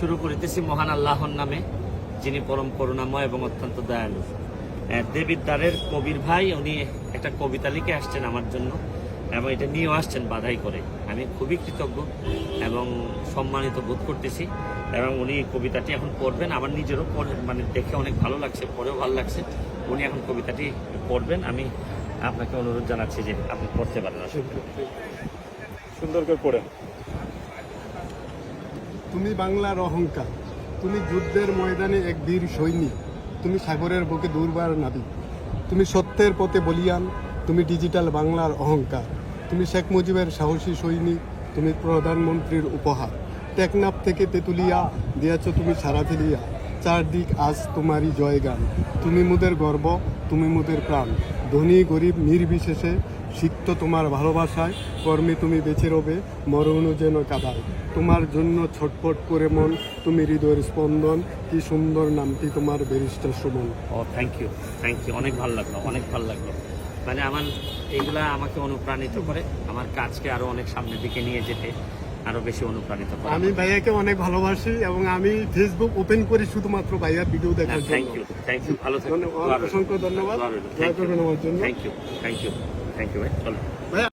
শুরু করিতেছি মহান আল্লাহর নামে, যিনি পরম করুণাময় এবং অত্যন্ত দয়ালু। দেবীর দ্বারের কবির ভাই, উনি একটা কবিতা লিখে আসছেন আমার জন্য, এবং এটা নিয়েও আসছেন বাধাই করে। আমি খুবই কৃতজ্ঞ এবং সম্মানিত বোধ করতেছি, এবং উনি কবিতাটি এখন পড়বেন। আমার নিজেরও মানে দেখে অনেক ভালো লাগছে, পড়েও ভালো লাগছে। উনি এখন কবিতাটি পড়বেন। আমি আপনাকে অনুরোধ জানাচ্ছি যে আপনি পড়তে পারেন। সুন্দর করে পড়েন। তুমি বাংলার অহংকার। তুমি যুদ্ধের ময়দানে এক বীর সৈনিক। তুমি সাগরের বুকে দুর্বার নাবিক। তুমি সত্যের পথে বলিয়ান। তুমি ডিজিটাল বাংলার অহংকার। তুমি শেখ মুজিবের সাহসী সৈনিক। তুমি প্রধানমন্ত্রীর উপহার। টেকনাফ থেকে তেতুলিয়া দিয়াছ তুমি সারা ফেলিয়া। চারদিক আজ তোমারই জয়গান। তুমি মুদের গর্ব, তুমি মুদের প্রাণ। ধনী, গরিব, নির্বিশেষে সিক্ত তোমার ভালোবাসায় কর্মে তুমি বেঁচে রবে মরণও যেন কাদায়। তোমার জন্য ছটফট করে মন তুমি হৃদয়ের স্পন্দন কি সুন্দর নামটি তোমার ব্যারিস্টার সুমন। ও থ্যাংক ইউ থ্যাংক ইউ অনেক ভালো লাগল অনেক ভালো লাগল। মানে আমার এইগুলা আমাকে অনুপ্রাণিত করে আমার কাজকে আরও অনেক সামনের দিকে নিয়ে যেতে আরও বেশি অনুপ্রাণিত করে আমি ভাইয়াকে অনেক ভালোবাসি এবং আমি ফেসবুক ওপেন করি শুধুমাত্র ভাইয়ার ভিডিও দেখার থ্যাংক ইউ থ্যাংক ইউ ভালো ধন্যবাদ, অসংখ্য ধন্যবাদ। Thank you thank you thank you ভাই চলো